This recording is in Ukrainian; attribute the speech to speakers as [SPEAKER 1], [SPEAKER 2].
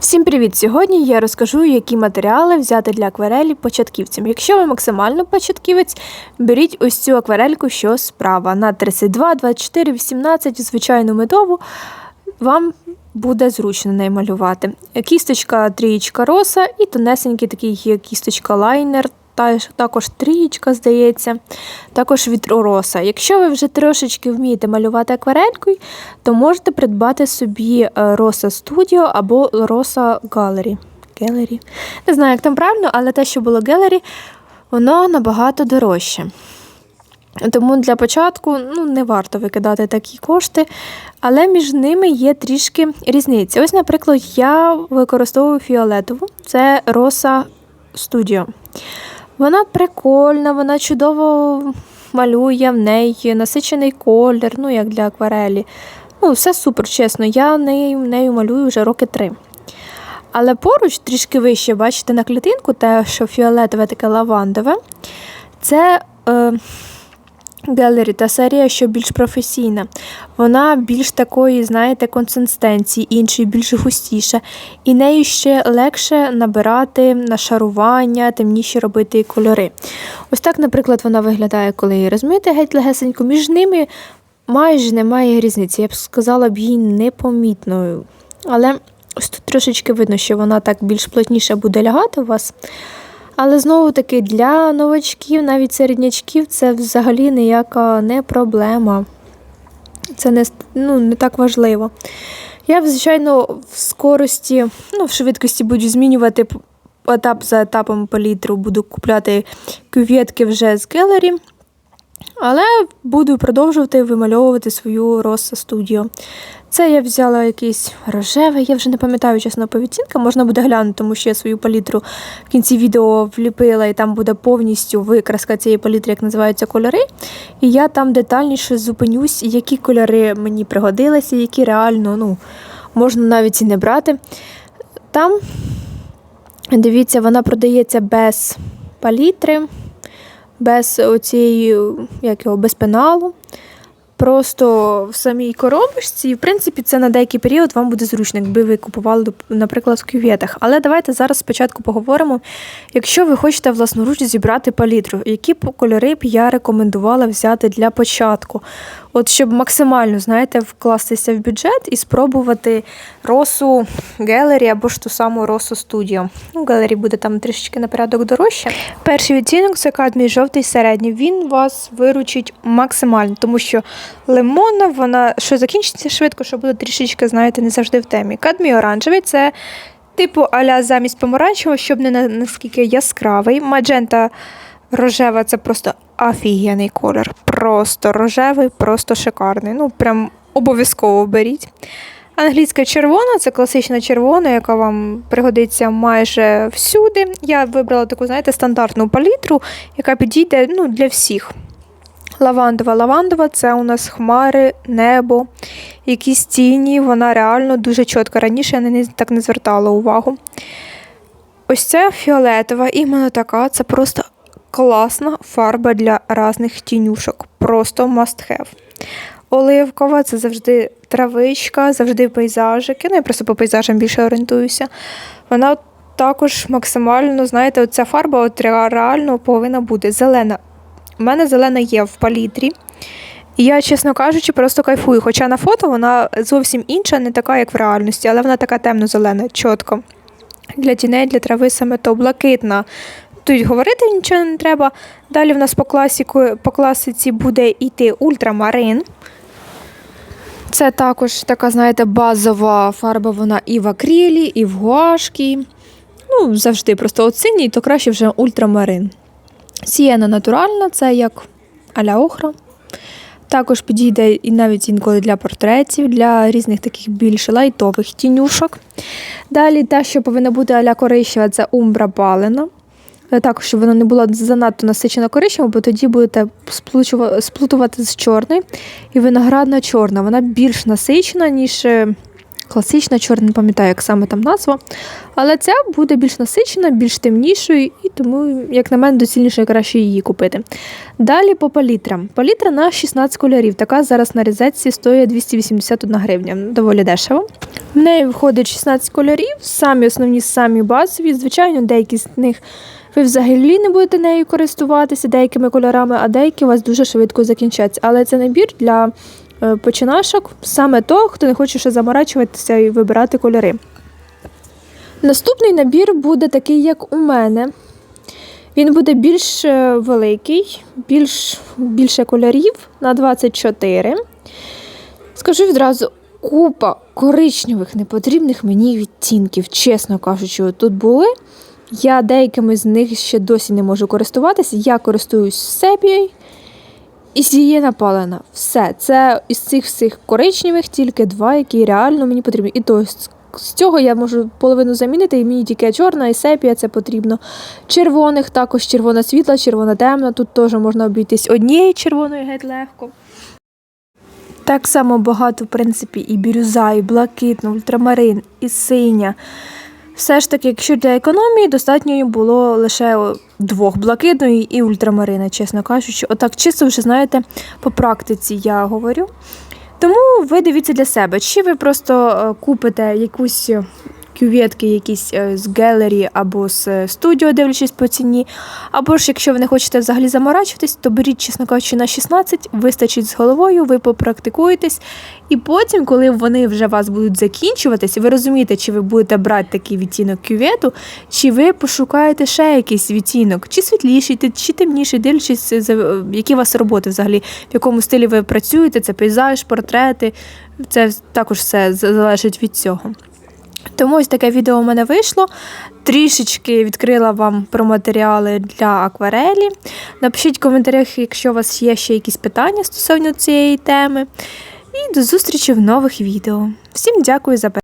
[SPEAKER 1] Всім привіт! Сьогодні я розкажу, які матеріали взяти для акварелі початківцям. Якщо ви максимально початківець, беріть ось цю акварельку, що справа на 32, 24, 18, звичайну медову. Вам буде зручно нею малювати. Кісточка трієчка роса і тонесенький такий є кісточка лайнер. Та також трієчка, здається, також від роса. Якщо ви вже трошечки вмієте малювати акварелькою, то можете придбати собі е, Роса Studio або Роса Gallery. Gallery. Не знаю, як там правильно, але те, що було Gallery, воно набагато дорожче. Тому для початку ну, не варто викидати такі кошти, але між ними є трішки різниця. Ось, наприклад, я використовую фіолетову, це Роса Studio. Вона прикольна, вона чудово малює в неї насичений колір, ну як для акварелі. Ну, все супер, чесно. Я нею, нею малюю вже роки три. Але поруч, трішки вище, бачите на клітинку, те, що фіолетове таке лавандове, це е, Gallery, та серія, що більш професійна. Вона більш такої, знаєте, консистенції, іншої, більш густіша. І нею ще легше набирати нашарування, темніші робити кольори. Ось так, наприклад, вона виглядає, коли її розмити геть легесенько. Між ними майже немає різниці. Я б сказала б їй непомітною. Але ось тут трошечки видно, що вона так більш плотніше буде лягати у вас. Але знову таки для новачків, навіть середнячків, це взагалі ніяка не проблема. Це не ну, не так важливо. Я, звичайно, в скорості, ну, в швидкості буду змінювати етап за етапом палітру, буду купляти кюветки вже з Gallery. Але буду продовжувати вимальовувати свою Rosa Studio. Це я взяла якийсь рожевий, я вже не пам'ятаю чесно по відтінкам, можна буде глянути, тому що я свою палітру в кінці відео вліпила, і там буде повністю викраска цієї палітри, як називаються кольори. І я там детальніше зупинюсь, які кольори мені пригодилися, які реально ну, можна навіть і не брати. Там, дивіться, вона продається без палітри без оцієї, як його, без пеналу. Просто в самій коробочці, і в принципі, це на деякий період вам буде зручно, якби ви купували, наприклад, в кюветах. Але давайте зараз спочатку поговоримо, якщо ви хочете власноруч зібрати палітру, які кольори б я рекомендувала взяти для початку. От щоб максимально, знаєте, вкластися в бюджет і спробувати росу Gallery або ж ту саму росу Studio. Ну, Gallery буде там трішечки на порядок дорожче. Перший відтінок це кадмій жовтий середній. Він вас виручить максимально, тому що лимонна, вона що закінчиться швидко, що буде трішечки, знаєте, не завжди в темі. Кадмій оранжевий це. Типу аля замість помаранчевого, щоб не наскільки яскравий. Маджента рожева це просто офігенний колір. Просто рожевий, просто шикарний. Ну, прям обов'язково беріть. Англійська червона це класична червона, яка вам пригодиться майже всюди. Я вибрала таку, знаєте, стандартну палітру, яка підійде ну, для всіх. Лавандова. Лавандова це у нас хмари, небо, якісь тіні, вона реально дуже чітка. Раніше я неї так не звертала увагу. Ось ця фіолетова, іменно така, це просто класна фарба для різних тінюшок. Просто must have. Оливкова це завжди травичка, завжди пейзажики. Ну, я просто по пейзажам більше орієнтуюся. Вона також максимально, знаєте, ця фарба от реально повинна бути зелена. У мене зелена є в палітрі. І я, чесно кажучи, просто кайфую. Хоча на фото вона зовсім інша, не така, як в реальності, але вона така темно-зелена, чітко. Для тіней, для трави саме то блакитна. Тут говорити нічого не треба. Далі в нас по класіку, по класиці буде йти ультрамарин. Це також така, знаєте, базова фарба, вона і в акрилі, і в гуашкі. Ну, завжди просто от синій, то краще вже ультрамарин. Сієна натуральна, це як аля охра. Також підійде і навіть інколи для портретів, для різних таких більш лайтових тінюшок. Далі те, що повинна бути аля коричнева, це умбра палена. Також, щоб вона не була занадто насичена коричневою, бо тоді будете сплутувати з чорною. І виноградна чорна, вона більш насичена, ніж класична чорна, не пам'ятаю, як саме там назва. Але ця буде більш насичена, більш темнішою, і тому, як на мене, доцільніше краще її купити. Далі по палітрам. Палітра на 16 кольорів. Така зараз на розетці стоїть 281 гривня. Доволі дешево. В неї входить 16 кольорів, самі основні, самі базові. Звичайно, деякі з них ви взагалі не будете нею користуватися деякими кольорами, а деякі у вас дуже швидко закінчаться. Але це набір для е, починашок, саме того, хто не хоче ще заморачуватися і вибирати кольори. Наступний набір буде такий, як у мене. Він буде більш е, великий, більш, більше кольорів на 24. Скажу відразу, купа коричневих непотрібних мені відтінків, чесно кажучи, тут були. Я деякими з них ще досі не можу користуватися. Я користуюсь сепією і сіє палена. Все. Це із цих всіх коричневих тільки два, які реально мені потрібні. І то з цього я можу половину замінити, і мені тільки чорна і сепія це потрібно. Червоних також червона світла, червона темна. Тут теж можна обійтись однією червоною геть легко. Так само багато, в принципі, і бірюза, і блакитна, ультрамарин, і синя. Все ж таки, якщо для економії, достатньо було лише двох блакитної і ультрамарина, чесно кажучи. Отак чисто вже знаєте, по практиці я говорю. Тому ви дивіться для себе, чи ви просто е, купите якусь кюветки якісь е, з гелері або з е, студіо, дивлячись по ціні. Або ж, якщо ви не хочете взагалі заморачуватись, то беріть, чесно кажучи, на 16, вистачить з головою, ви попрактикуєтесь. І потім, коли вони вже вас будуть закінчуватись, ви розумієте, чи ви будете брати такий відтінок кювету, чи ви пошукаєте ще якийсь відтінок, чи світліший, чи темніший, дивлячись, е, які у вас роботи взагалі, в якому стилі ви працюєте, це пейзаж, портрети. Це також все залежить від цього. Тому ось таке відео у мене вийшло. Трішечки відкрила вам про матеріали для акварелі. Напишіть в коментарях, якщо у вас є ще якісь питання стосовно цієї теми. І до зустрічі в нових відео. Всім дякую за перегляд.